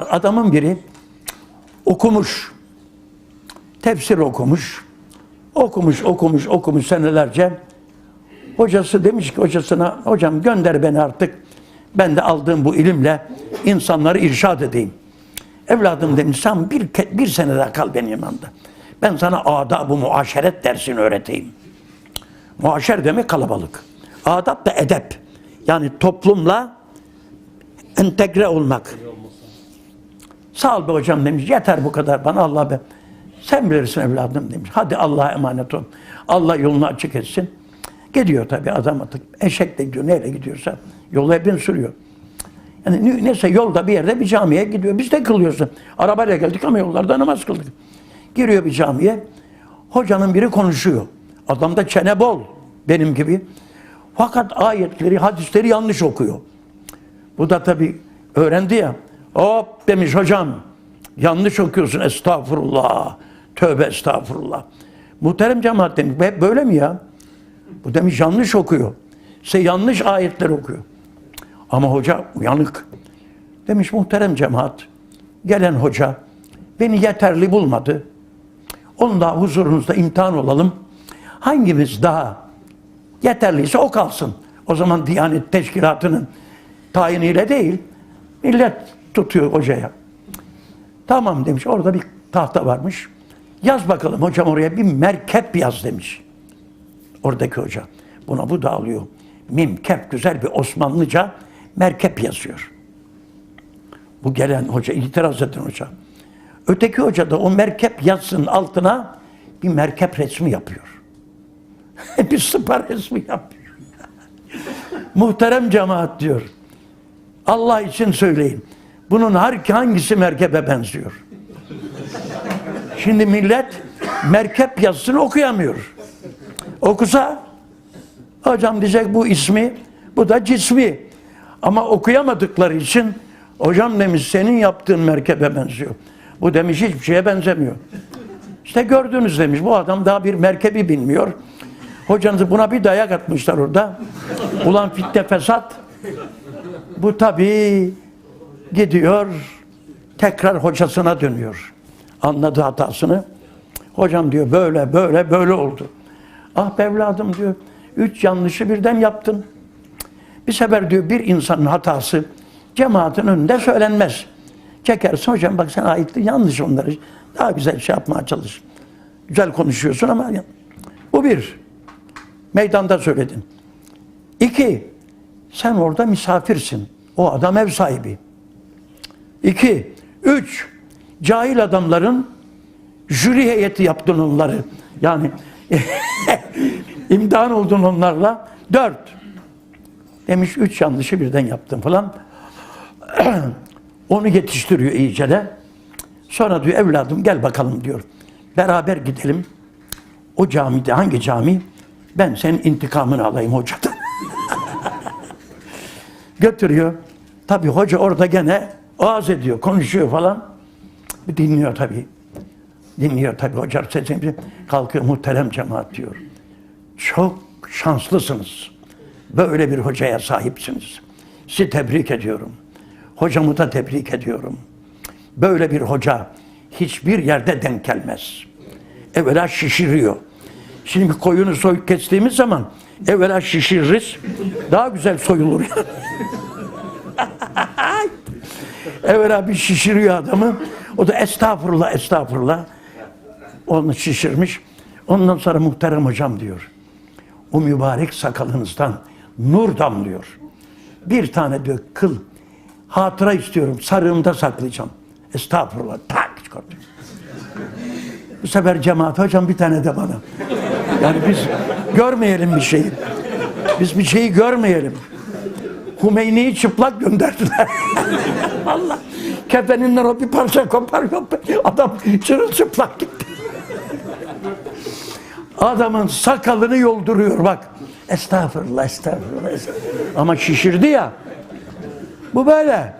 Adamın biri okumuş, tefsir okumuş, okumuş, okumuş, okumuş senelerce. Hocası demiş ki hocasına, hocam gönder beni artık. Ben de aldığım bu ilimle insanları irşad edeyim. Evladım demiş, sen bir, bir sene daha kal benim yanımda. Ben sana adab-ı muaşeret dersini öğreteyim. Muaşer demek kalabalık. Adab da edep. Yani toplumla entegre olmak. Sağ ol be hocam demiş. Yeter bu kadar bana Allah be. Sen bilirsin evladım demiş. Hadi Allah'a emanet ol. Allah yolunu açık etsin. Gidiyor tabii adam artık. Eşekle gidiyor. Neyle gidiyorsa. Yolu hepin sürüyor. Yani ne- neyse yolda bir yerde bir camiye gidiyor. Biz de kılıyorsun. Arabayla geldik ama yollarda namaz kıldık. Giriyor bir camiye. Hocanın biri konuşuyor. Adam da çene bol. Benim gibi. Fakat ayetleri, hadisleri yanlış okuyor. Bu da tabii öğrendi ya. Hop demiş hocam. Yanlış okuyorsun estağfurullah. Tövbe estağfurullah. Muhterem cemaat demiş. "Be- Böyle mi ya? Bu demiş yanlış okuyor. Se yanlış ayetler okuyor. Ama hoca uyanık. Demiş muhterem cemaat. Gelen hoca beni yeterli bulmadı. Onun da huzurunuzda imtihan olalım. Hangimiz daha yeterliyse o kalsın. O zaman Diyanet Teşkilatı'nın tayiniyle değil, millet tutuyor hocaya. Tamam demiş, orada bir tahta varmış. Yaz bakalım hocam oraya bir merkep yaz demiş. Oradaki hoca. Buna bu dağılıyor. Mim, kep güzel bir Osmanlıca merkep yazıyor. Bu gelen hoca, itiraz eden hoca. Öteki hoca da o merkep yazısının altına bir merkep resmi yapıyor. bir sıpa resmi yapıyor. Muhterem cemaat diyor. Allah için söyleyin. Bunun hangisi merkebe benziyor? Şimdi millet merkep yazısını okuyamıyor. Okusa hocam diyecek bu ismi, bu da cismi. Ama okuyamadıkları için hocam demiş senin yaptığın merkebe benziyor. Bu demiş hiçbir şeye benzemiyor. İşte gördünüz demiş bu adam daha bir merkebi bilmiyor. Hocanız buna bir dayak atmışlar orada. Ulan fitne fesat. Bu tabii gidiyor tekrar hocasına dönüyor. Anladı hatasını. Hocam diyor böyle böyle böyle oldu. Ah be evladım diyor. Üç yanlışı birden yaptın. Bir sefer diyor bir insanın hatası cemaatin önünde söylenmez. Çekersin hocam bak sen ayetli yanlış onları. Daha güzel şey yapmaya çalış. Güzel konuşuyorsun ama bu bir. Meydanda söyledin. İki, sen orada misafirsin. O adam ev sahibi. İki, üç, cahil adamların jüri heyeti yaptın onları. Yani imtihan oldun onlarla. Dört, demiş üç yanlışı birden yaptım falan. Onu yetiştiriyor iyice de. Sonra diyor evladım gel bakalım diyor. Beraber gidelim. O camide hangi cami? Ben senin intikamını alayım hocadan. Götürüyor. Tabii hoca orada gene ağız ediyor, konuşuyor falan. Dinliyor tabii. Dinliyor tabii hoca sesini. Kalkıyor muhterem cemaat diyor. Çok şanslısınız. Böyle bir hocaya sahipsiniz. Sizi tebrik ediyorum. Hocamı da tebrik ediyorum. Böyle bir hoca hiçbir yerde denk gelmez. Evvela şişiriyor. Şimdi koyunu soy kestiğimiz zaman evvela şişiririz. Daha güzel soyulur yani. evvela bir şişiriyor adamı. O da estağfurullah estağfurullah. Onu şişirmiş. Ondan sonra muhterem hocam diyor. O mübarek sakalınızdan nur damlıyor. Bir tane diyor kıl hatıra istiyorum. Sarığımda saklayacağım. Estağfurullah. Tak çıkartıyor. Bu sefer cemaat hocam bir tane de bana. Yani biz görmeyelim bir şeyi. Biz bir şeyi görmeyelim. Hümeyni'yi çıplak gönderdiler. Vallahi kefeninden o bir parça koparıyor. Adam çırılçıplak gitti. Adamın sakalını yolduruyor bak. Estağfurullah, estağfurullah. estağfurullah. Ama şişirdi ya. Bu böyle.